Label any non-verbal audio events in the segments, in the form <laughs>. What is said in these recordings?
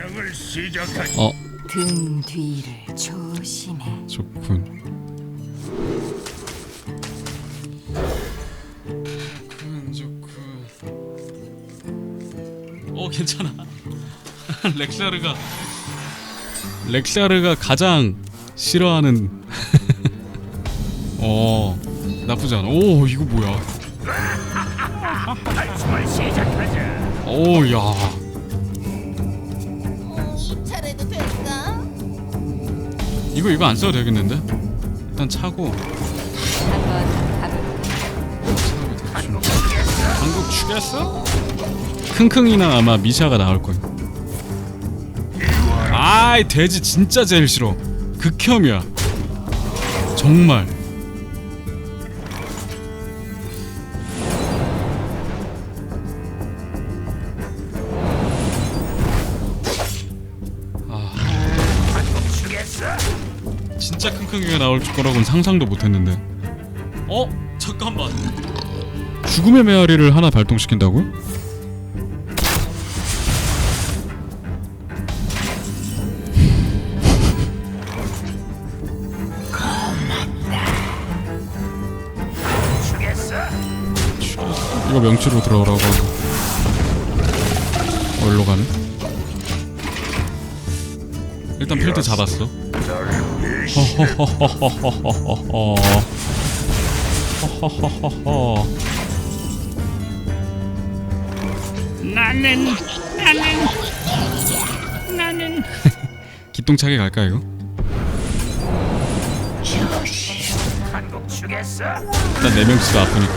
사냥을 시작하지. 어. 등 뒤를 조심해. 좋군. 좋군 좋군. 어 괜찮아. <laughs> 렉샤르가. 렉샤르가 가장 싫어하는. <laughs> 어 나쁘지 않아. 오 이거 뭐야? 시작하자. 오야 이거 이거 안 써도 되겠는데 일단 차고? 한국 추겠어? 킁킁이나 아마 미샤가 나올 거야. 아이 돼지 진짜 제일 싫어. 극혐이야. 정말. 주겠어. 진짜 킁킁이가 나올 거라고는 상상도 못했는데. 어? 잠깐만. 죽음의 메아리를 하나 발동시킨다고? 이거 명치로 들어오라고 하고. 어디로 가네? 일단 필드 잡았어. 나는 나는 나는 기똥차게 갈까 이거? 한국 주겠어. 일단 네 명치가 아프니까.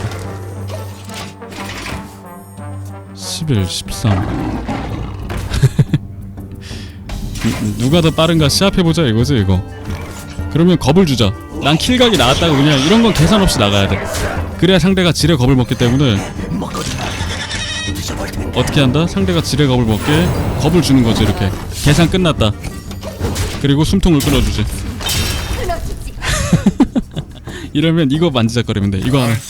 11, 13. <laughs> 누가 더 빠른가 시합해보자 이거지 이거. 그러면 겁을 주자. 난 킬각이 나왔다고 그냥 이런 건 계산 없이 나가야 돼. 그래야 상대가 지뢰 겁을 먹기 때문에 어떻게 한다? 상대가 지뢰 겁을 먹게 겁을 주는 거지 이렇게. 계산 끝났다. 그리고 숨통을 끊어주지. <laughs> 이러면 이거 만지작거리면 돼. 이거 하나. <laughs>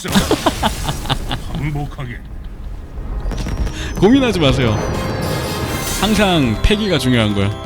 고민하지 마세요. 항상 패기가 중요한 거야.